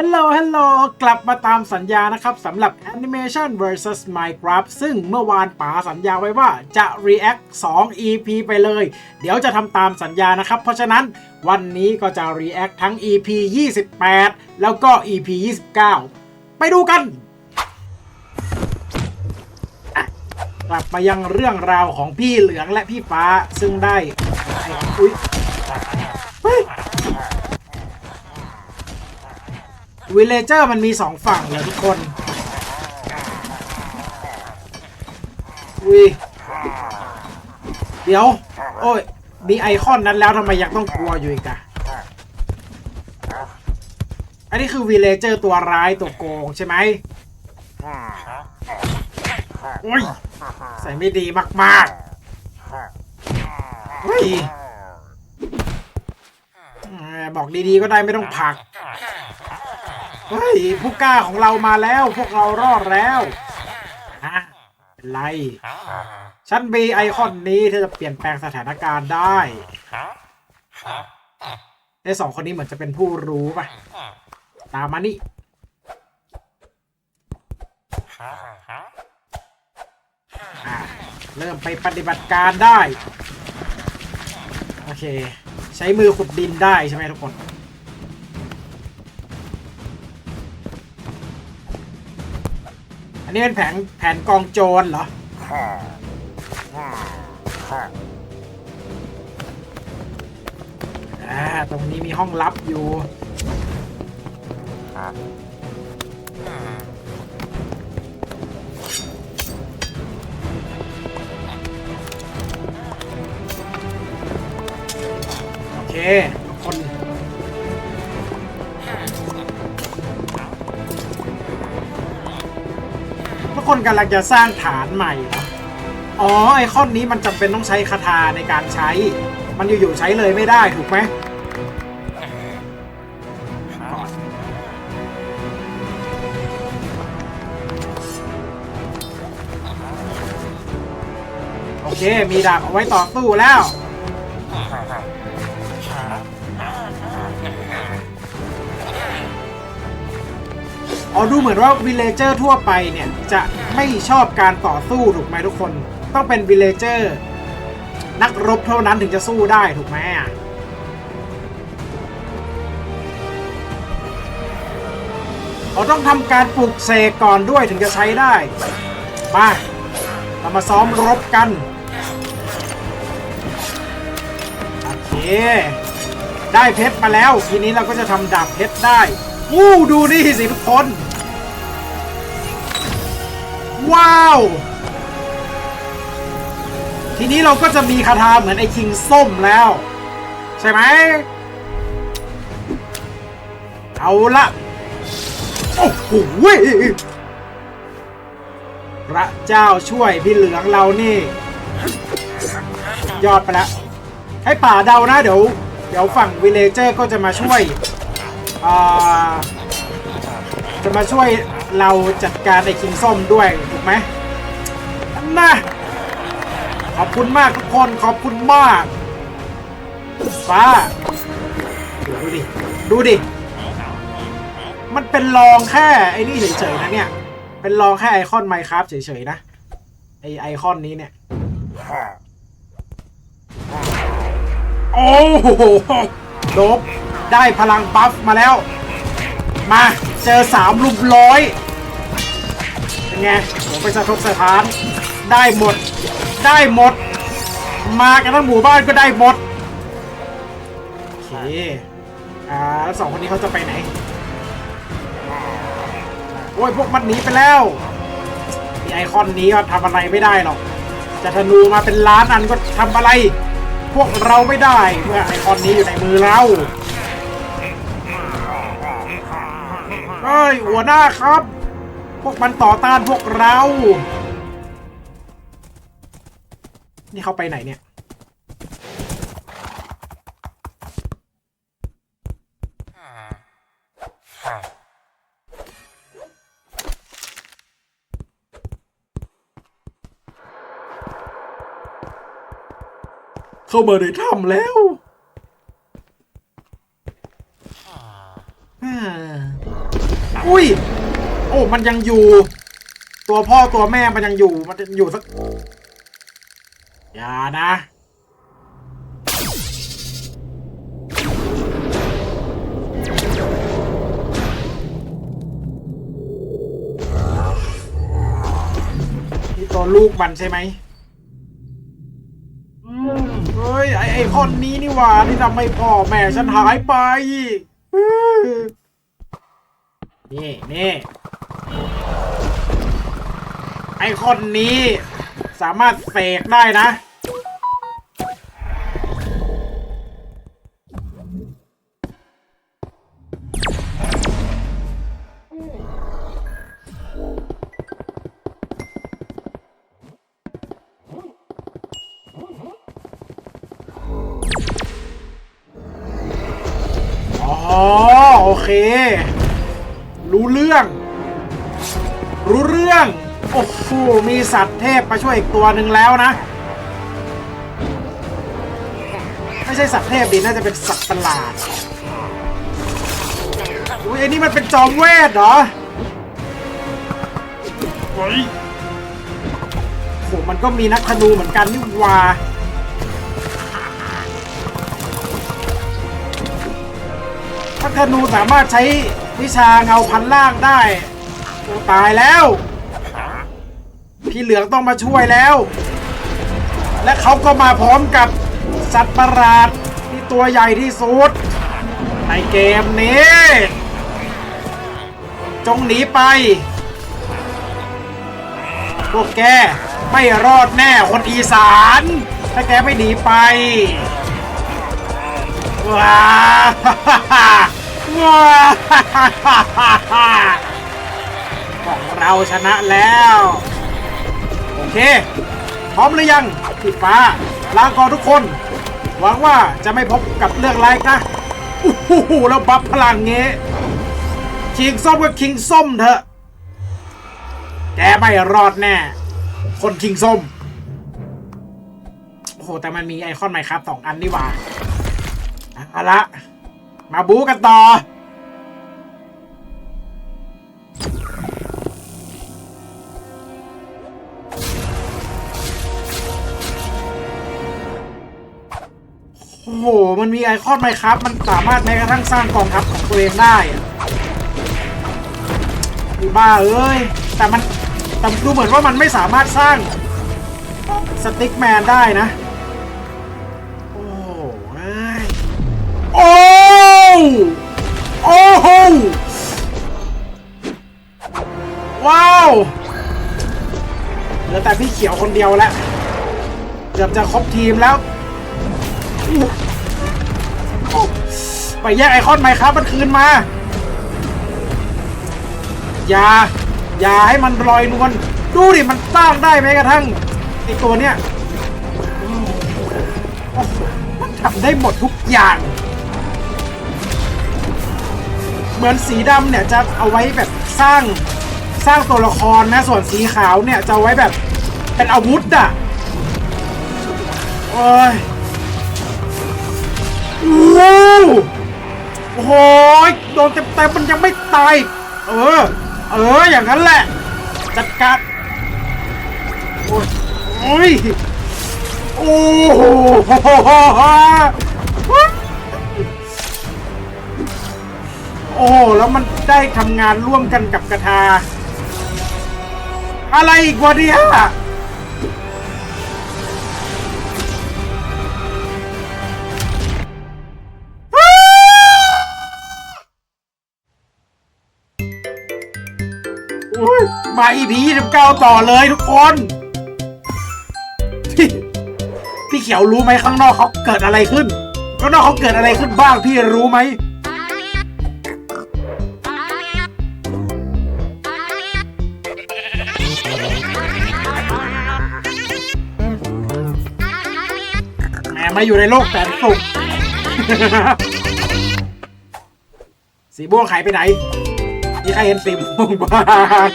ฮัลโหล ฮัลโหล กลับมาตามสัญญานะครับสำหรับ Animation vs Minecraft ซึ่งเมื่อวานป๋าสัญญาไว้ว่าจะ React 2 EP ไปเลย เดี๋ยวจะทำตามสัญญานะครับ เพราะฉะนั้นวันนี้ก็จะ React ทั้ง EP 28 แล้วก็ EP 29 ไปดูกัน กลับมายังเรื่องราวของพี่เหลืองและพี่ฟ้าซึ่งได้อุ๊ยเฮ้ย วิลเลเจอร์มันมีสองฝั่งเลยทุกคนวิเดี๋ยว โอ้ย มีไอคอนนั้นแล้วทำไมยังต้องกลัวอยู่อีกอะอันนี้คือวิลเลเจอร์ตัวร้ายตัวโกงใช่ไหมโอ้ย ใส่ไม่ดีมากๆเฮ้ยบอกดีๆก็ได้ไม่ต้องผัก เฮ้ยผู้กล้าของเรามาแล้ว พวกเรารอดแล้วฮะเป็นไรฉันมีไอคอนนี้ที่จะเปลี่ยนแปลงสถานการณ์ได้ไอสองคนนี้เหมือนจะเป็นผู้รู้ป่ะ ตามมานี่เริ่มไปปฏิบัติการได้ โอเค ใช้มือขุดดินได้ใช่ไหมทุกคน นี้เป็นแผนแผนกองโจรเหรอ อ่า ตรงนี้มีห้องลับอยู่ โอเค คนกคนกำลังจะสร้างฐานใหม่เหรออ๋อไอคอนนี้มันจำเป็นต้องใช้คาถาในการใช้ มันอยู่ๆใช้เลยไม่ได้ถูกไหมโอเค มีดาบเอาไว้ต่อสู้แล้ว อ๋อดูเหมือนว่าวิลเลเจอร์ทั่วไปเนี่ย จะไม่ชอบการต่อสู้ถูกไหมทุกคน ต้องเป็นวิลเลเจอร์นักรบเท่านั้นถึงจะสู้ได้ถูกไหมอะเราต้องทำการปลูกเสกก่อนด้วยถึงจะใช้ได้ มาเรามาซ้อมรบกัน โอเค ได้เพชรมาแล้ว ทีนี้เราก็จะทำดาบเพชรได้ อู้ดูนี่สิทุกคน ว้าว ทีนี้เราก็จะมีคาถาเหมือนไอ้คิงส้มแล้ว ใช่ไหม เอาละ โอ้โหพระเจ้าช่วยพี่เหลืองเรานี่ ยอดไปแล้วให้ป่าเดานะเดี๋ยว เดี๋ยวฝั่งวิเลเจอร์ก็จะมาช่วย อ่าจะมาช่วยเราจัดการไอ้คิงส้มด้วยถูกไหมนะขอบคุณมากทุกคนขอบคุณมากฟ้าดูดิ ดูดิ มันเป็นรองแค่ไอ้นี่เฉยๆนะเนี่ย เป็นรองแค่ไอคอนไมค์ครับเฉยๆนะ ไอไอคอนนี้เนี่ย โอ้โหโดบ ได้พลังบัฟมาแล้ว มาเจอสามลุมร้อยเป็นไงผมไปสะทกสถาน ได้หมด ได้หมด มากันทั้งหมู่บ้านก็ได้หมด โอเค อ่าแล้วสองคนนี้เขาจะไปไหน โอ้ย พวกมันหนีไปแล้วไอคอนนี้ก็ทำอะไรไม่ได้หรอก จะธนูมาเป็นล้านอันก็ทำอะไร พวกเราไม่ได้ เมื่อไอคอนนี้อยู่ในมือเรา เฮ้ยหัวหน้าครับ พวกมันต่อต้านพวกเรา นี่เขาไปไหนเนี่ย เข้ามาในถ้ำแล้วอ่า อุ้ย โอ้ มันยังอยู่ ตัวพ่อตัวแม่มันยังอยู่ มันจะอยู่สัก อย่านะ นี่ตัวลูกมันใช่ไหมอืมเฮ้ย ไอไอคนนี้นี่หว่าที่ทำให้พ่อแม่ฉันหายไป นี่นี่ไอคนนี้สามารถเสกได้นะ อ๋อ โอเค รู้เรื่อง รู้เรื่อง โอ้โห มีสัตว์เทพมาช่วยอีกตัวหนึ่งแล้วนะ ไม่ใช่สัตว์เทพดิน่าจะเป็นสัตว์ประหลาดอุ้ยไอ้นี่มันเป็นจอมเวทเหรอเฮ้ยโหมันก็มีนักธนูเหมือนกันนี่วาถ้าธนูสามารถใช้ วิชาเงาพันล่างได้โอ้ตายแล้ว พี่เหลืองต้องมาช่วยแล้ว และเขาก็มาพร้อมกับสัตว์ประหลาดที่ตัวใหญ่ที่สุดในเกมนี้ จงหนีไป พวกแกไม่รอดแน่คนอีสาน ถ้าแกไม่หนีไปว้าว้า ของเราชนะแล้ว โอเค พร้อมหรือยังพี่ฟ้าลาก่อนทุกคน หวังว่าจะไม่พบกับเรื่องร้ายนะโอ้โหแล้วบัฟพลังเงี้คิงส้มก็คิงส้มเถอะ แกไม่รอดแน่ คนคิงส้ม โอ้โห แต่มันมีไอคอนไหมครับสองอันนี่หว่าเอาละ มาบู๊กันต่อ โอ้โห มันมีไอคอนไหมครับ มันสามารถแม้กระทั่งสร้างกองทัพของตัวเองได้อีบ้าเอ้ย แต่มันแต่ดูเหมือนว่ามันไม่สามารถสร้างสติ๊กแมนได้นะ ว้าวเหลือแต่พี่เขียวคนเดียวแล้วเกือบจะครบทีมแล้ว ไปแยกไอคอนไหมครับมันคืนมา อย่า อย่าให้มันลอยนวลดูดิ มันสร้างได้แม้กระทั่งไอตัวเนี้ยมันทำได้หมดทุกอย่าง เหมือนสีดำเนี่ยจะเอาไว้แบบสร้าง สร้างตัวละครนะ ส่วนสีขาวเนี่ยจะไว้แบบเป็นอาวุธอะโอ้ยโอ้โหโอ้โหโดนเต็มๆมันยังไม่ตาย เออ เออ อย่างนั้นแหละ จัดการโอ้ยโอ้ยโอ้โหโอ้แล้วมันได้ทำงานร่วมกันกับกระทา อะไรอีกวะเนี่ยอุ๊ยมา EP 29 ต่อเลยทุกคนพี่พี่เขียวรู้ไหมข้างนอกเขาเกิดอะไรขึ้น ข้างนอกเขาเกิดอะไรขึ้นบ้างพี่รู้ไหม มาอยู่ในโลกแสนสุข สีม่วงหายไปไหน มีใครเห็นสีม่วงบ้าง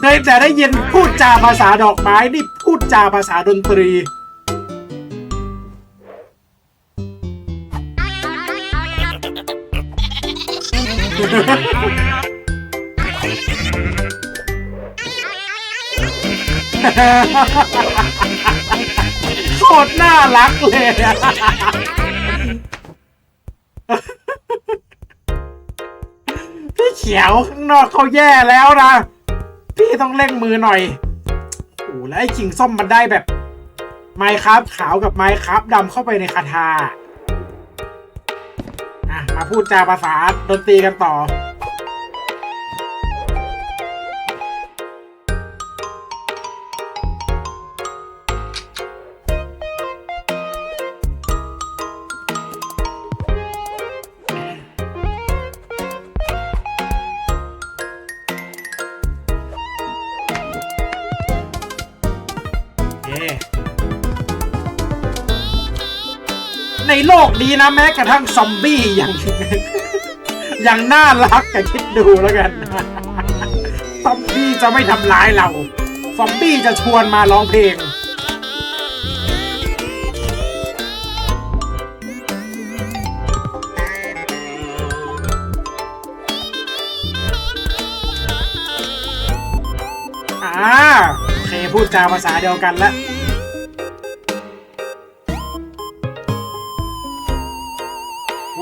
เคยแต่ได้ยินพูดจาภาษาดอกไม้ นี่พูดจาภาษาดนตรี โคตรน่ารักเลยอะพี่เขียวข้างนอกเขาแย่แล้วนะ พี่ต้องเร่งมือหน่อยโอ้แล้วไอ้ขิงส้มมันได้แบบ ไม้ครับขาวกับไม้ครับดำเข้าไปในคาถา มาพูดจาภาษาดนตรีกันต่อ โลกนี้นะแม้กระทั่งซอมบี้ยังยังน่ารักแต่คิดดูแล้วกัน ซอมบี้จะไม่ทำร้ายเรา ซอมบี้จะชวนมาร้องเพลงอ่าโอเคพูดจาภาษาเดียวกันแล้ว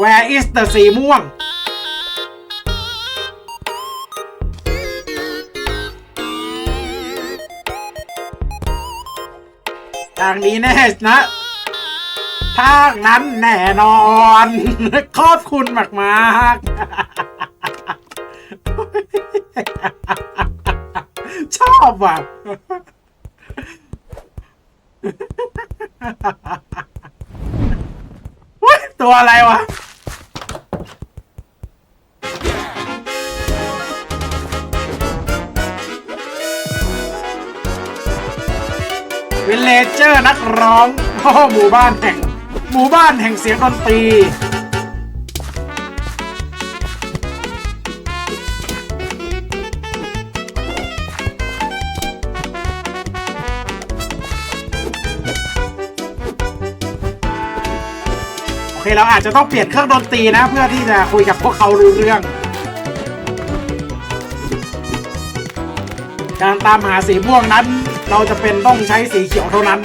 Where is the สีม่วง ทางนี้แน่นะทางนั้นแน่นอน ขอบคุณมากมากๆชอบว่ะ ตัวอะไรวะ วิลเลเจอร์นักร้องพ่อหมู่บ้านแห่ง หมู่บ้านแห่งเสียงดนตรี เคเราอาจจะต้องเปลี่ยนเครื่องดนตรีนะ เพื่อที่จะคุยกับพวกเขารู้เรื่อง การตามหาสีม่วงนั้น เราจะเป็นต้องใช้สีเขียวเท่านั้น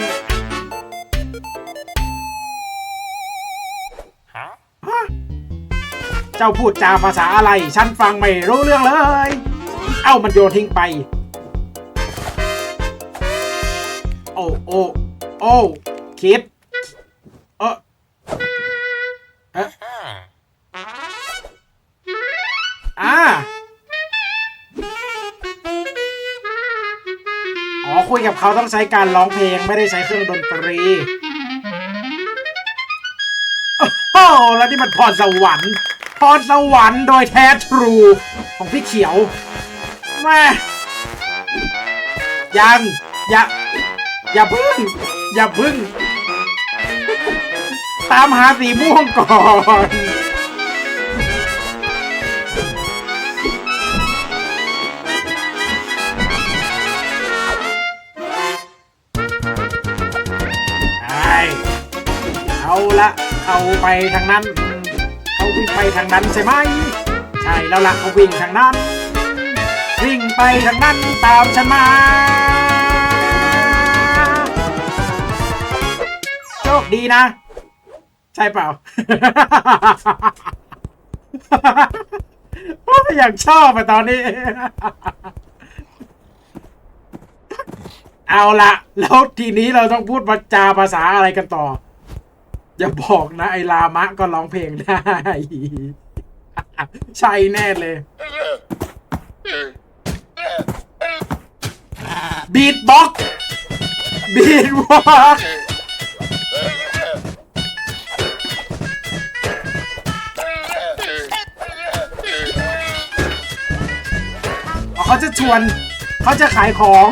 เจ้าพูดจาภาษาอะไร ฉันฟังไม่รู้เรื่องเลย เอ้ามันโยนทิ้งไป โอ้โอ้โอ้คิด อะอ่าอ๋อคุยกับเขาต้องใช้การร้องเพลงไม่ได้ใช้เครื่องดนตรีโอ้แล้วนี่มันพรสวรรค์พรสวรรค์โดยแท้ทรูของพี่เขียวแม่ยัง อย่า อย่าพึ่ง อย่าพึ่ง ตามหาสีม่วงก่อนใช่เอาละเขาไปทางนั้น เขาวิ่งไปทางนั้นใช่ไหม ใช่แล้วละเขาวิ่งทางนั้น วิ่งไปทางนั้นตามฉันมาโชคดีนะ ช่เปล่า อยากชอบอะตอนนี้ เอาละแล้วทีนี้เราต้องพูดภาษาภาษาอะไรกันต่อ อย่าบอกนะ ไอ้ลามะก็ร้องเพลงได้ ใช่แน่เลยบีทบ็อกบีทบ็อก เขาจะชวนเขาจะขายของ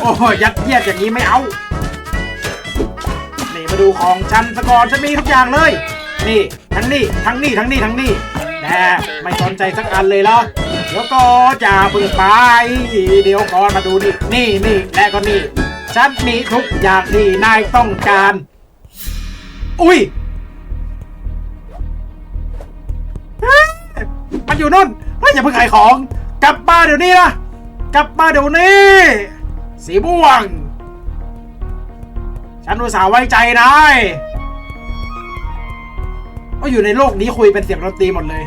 โอ้ยยัดเยียดอย่างนี้ไม่เอา นี่มาดูของฉันสกอนฉันมีทุกอย่างเลย นี่ทั้งนี่ทั้งนี่ทั้งนี่ทั้งนี่แน่ไม่สนใจสักอันเลยเหรอเดี๋ยวก็จะเพิ่งไป เดี๋ยวก่อนมาดูนี่ นี่นี่และก็นี่ฉันมีทุกอย่างที่นายต้องการ อุ้ย มันอยู่นู่นเฮ้ยอย่าเพิ่งขายของ กลับมาเดี๋ยวนี้นะกลับมาเดี๋ยวนี้ สีม่วง ฉันอุตส่าห์ไว้ใจนายก็อยู่ในโลกนี้คุยเป็นเสียงดนตรีหมดเลย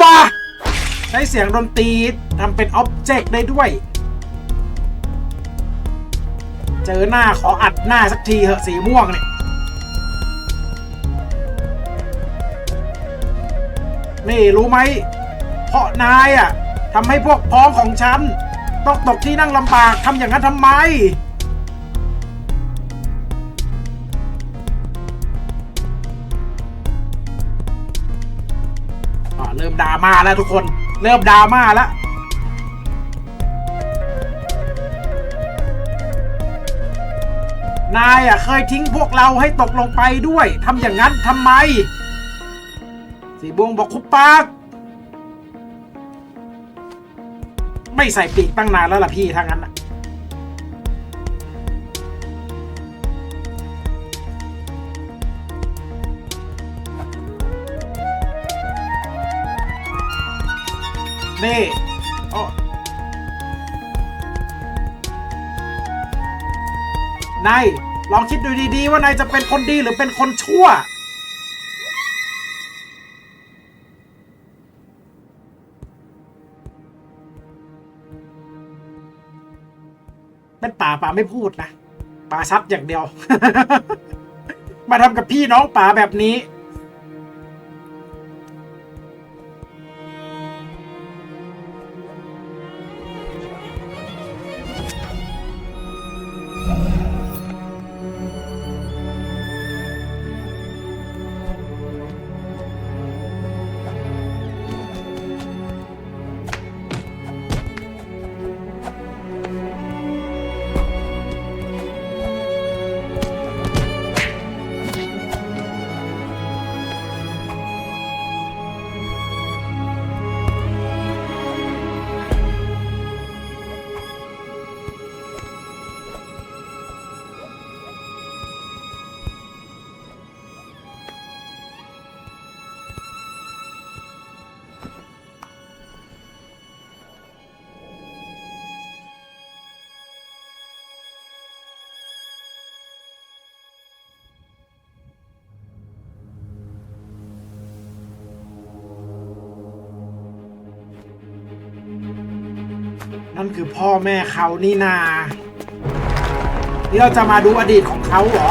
บ้า ใช้เสียงดนตรีทำเป็นอ็อบเจกต์ได้ด้วย เจอหน้าขออัดหน้าสักทีเหอะสีม่วงเนี่ยนี่รู้ไหมเพราะนายอะทำให้พวกพ้องของฉันต้องตกที่นั่งลำบากทำอย่างนั้นทำไมอะเริ่มดราม่าแล้วทุกคน เริ่มดราม่าแล้ว นายอะเคยทิ้งพวกเราให้ตกลงไปด้วยทำอย่างนั้นทำไม สีบวงบอกคุปปาก ไม่ใส่ปีกตั้งนานแล้วล่ะพี่ทางนั้นนะนี่โอ้นาย ลองคิดดูดีๆว่านายจะเป็นคนดีหรือเป็นคนชั่ว เป็นป่าป่าไม่พูดนะป่าซัดอย่างเดียว มาทำกับพี่น้องป่าแบบนี้ นั่นคือพ่อแม่เขานี่นา นี่เราจะมาดูอดีตของเขาเหรอ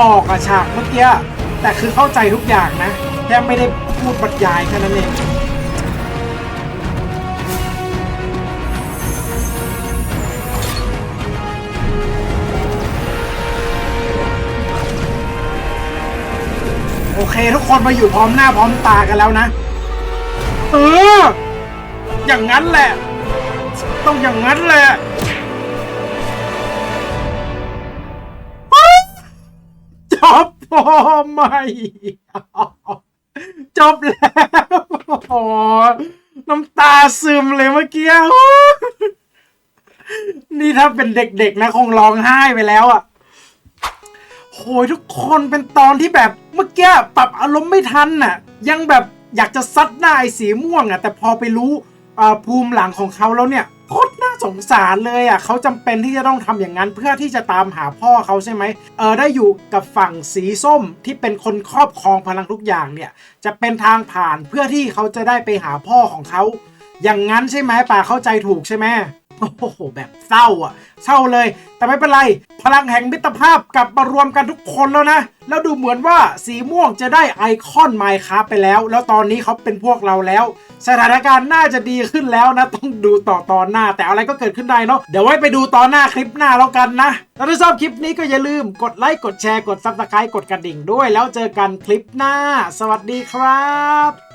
ออกอะฉากเมื่อกี้แต่คือเข้าใจทุกอย่างนะแค่ไม่ได้พูดบรรยายแค่นั้นเองโอเค ทุกคนมาอยู่พร้อมหน้าพร้อมตากันแล้วนะ เออ อย่างนั้นแหละ ต้องอย่างนั้นแหละ พอไหมจบแล้วโอ้น้ำตาซึมเลยเมื่อกี้นี่ถ้าเป็นเด็กๆนะคงร้องไห้ไปแล้วอะโหยทุกคนเป็นตอนที่แบบเมื่อกี้ปรับอารมณ์ไม่ทันน่ะ ยังแบบอยากจะซัดหน้าไอ้สีม่วงอะ แต่พอไปรู้ภูมิหลังของเขาแล้วเนี่ยโคตร สงสารเลยอะเขาจำเป็นที่จะต้องทำอย่างนั้นเพื่อที่จะตามหาพ่อเขาใช่ไหมเออได้อยู่กับฝั่งสีส้มที่เป็นคนครอบครองพลังทุกอย่างเนี่ยจะเป็นทางผ่านเพื่อที่เขาจะได้ไปหาพ่อของเขาอย่างนั้นใช่ไหมป่าเข้าใจถูกใช่ไหม โอ้โห แบบเศร้าอะ เศร้าเลย แต่ไม่เป็นไร พลังแห่งมิตรภาพกลับมารวมกันทุกคนแล้วนะ แล้วดูเหมือนว่าสีม่วงจะได้ไอคอนไมค์ครับไปแล้ว แล้วตอนนี้เขาเป็นพวกเราแล้ว สถานการณ์น่าจะดีขึ้นแล้วนะ ต้องดูต่อตอนหน้า แต่อะไรก็เกิดขึ้นได้เนาะ เดี๋ยวไว้ไปดูตอนหน้าคลิปหน้าแล้วกันนะ แล้วถ้าชอบคลิปนี้ก็อย่าลืมกดไลค์ กดแชร์ กดซับสไครต์กดกระดิ่งด้วย แล้วเจอกันคลิปหน้า สวัสดีครับ